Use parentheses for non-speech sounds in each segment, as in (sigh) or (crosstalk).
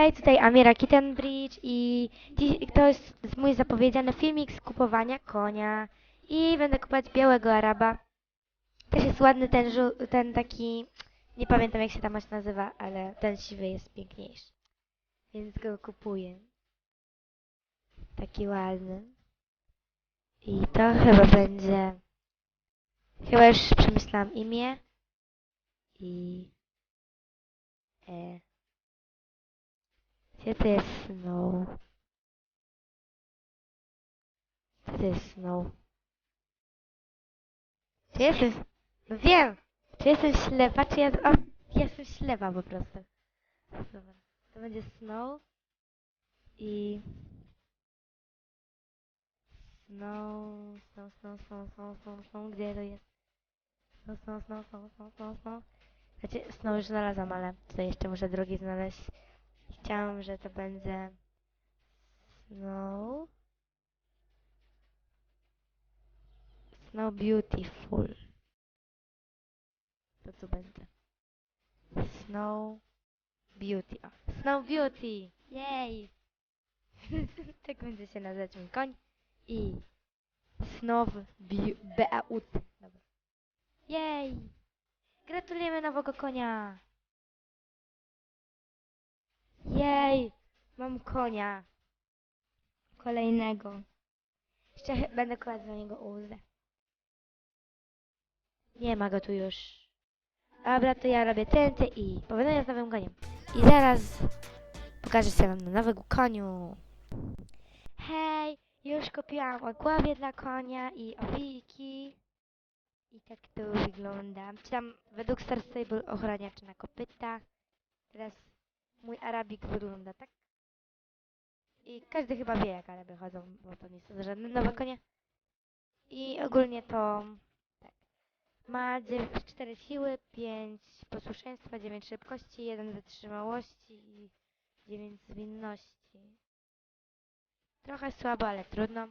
Hej, tutaj Amira Kittenbridge i dziś, to jest mój zapowiedziany filmik z kupowania konia. I będę kupować białego Araba. Też jest ładny ten, ten taki, nie pamiętam jak się tam aż nazywa, ale ten siwy jest piękniejszy. Więc go kupuję. Taki ładny. I to chyba będzie, chyba już przemyślałam imię. I... E, gdzie to jest Snow? Gdzie to jest Snow? Czy jestem... No wiem! Czy jestem ślepa, czy ja... O, jestem ślepa po prostu. Dobra. To będzie Snow. I... Snow... Snow, Snow, Snow, Snow, Snow, Snow, gdzie to jest? Snow, Snow, Snow, Snow, Snow, Snow, Snow. Znaczy, Snow już znalazłam, ale tutaj jeszcze muszę drugi znaleźć. Chciałam, że to będzie Snow. Snow Beautiful. To tu będzie. Snow Beauty. O, Snow Beauty! Jej! (laughs) tak będzie się nazywać mój koń. I Snow Beau- Beauty. Jej! Gratulujemy nowego konia! Jej! Mam konia. Kolejnego. Jeszcze będę kładł za niego łzę. Nie ma go tu już. Dobra, to ja robię tęty i powodzenia z nowym koniem. I zaraz pokażę się wam na nowego koniu. Hej, już kupiłam ogławie dla konia i owiki. I tak to wygląda. Czy według Star Stable ochraniaczy na kopyta. Teraz mój Arabik wygląda tak. I każdy chyba wie, jak Araby chodzą, bo to nie są żadne nowe konie. I ogólnie to tak. Ma 4 siły, 5 posłuszeństwa, 9 szybkości, 1 wytrzymałości i 9 zwinności. Trochę słabo, ale trudno.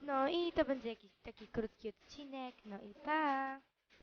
No i to będzie jakiś taki krótki odcinek. No i pa!